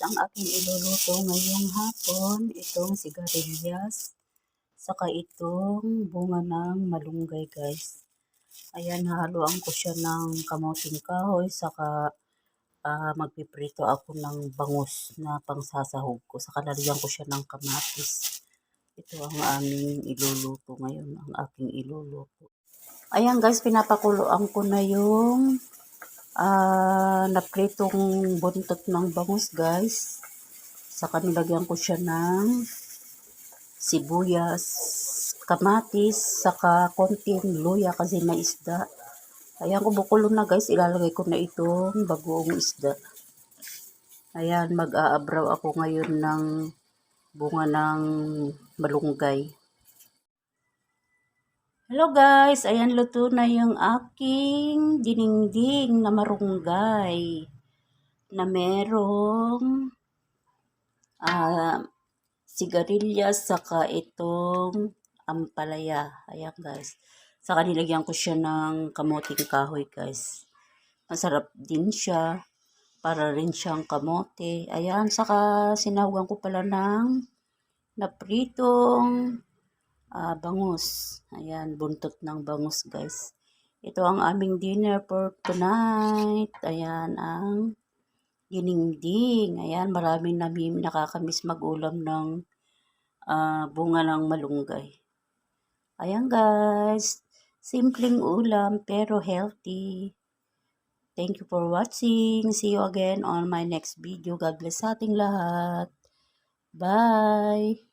ang aking iluluto ngayong hapon. Itong sigarilyas. Saka itong bunga ng malunggay guys. Ayan, haluan ko siya ng kamuting kahoy. Saka uh, magpiprito ako ng bangus na pangsasahog ko. Saka lalagyan ko siya ng kamatis. Ito ang aming iluluto ngayon. Ang aking iluluto. Ayan guys, pinapakuloan ko na yung uh, napritong buntot ng bangus guys. Saka nilagyan ko siya ng sibuyas, kamatis, saka konting luya kasi may isda. Ayan, kumukulo na guys, ilalagay ko na itong bagoong isda. Ayan, mag-aabraw ako ngayon ng bunga ng malunggay. Hello guys, ayan luto na yung aking diningding na marunggay na merong uh, sigarilyas saka itong ampalaya. Ayan guys. Saka nilagyan ko siya ng kamoting kahoy guys. Masarap din siya. Para rin siyang kamote. Ayan, saka sinahugan ko pala ng napritong uh, bangus. Ayan, buntot ng bangus guys. Ito ang aming dinner for tonight. Ayan ang giningding. Ayan, maraming namin nakakamiss mag-ulam ng uh, bunga ng malunggay. Ayan guys, simpleng ulam pero healthy. Thank you for watching. See you again on my next video. God bless sa ating lahat. Bye!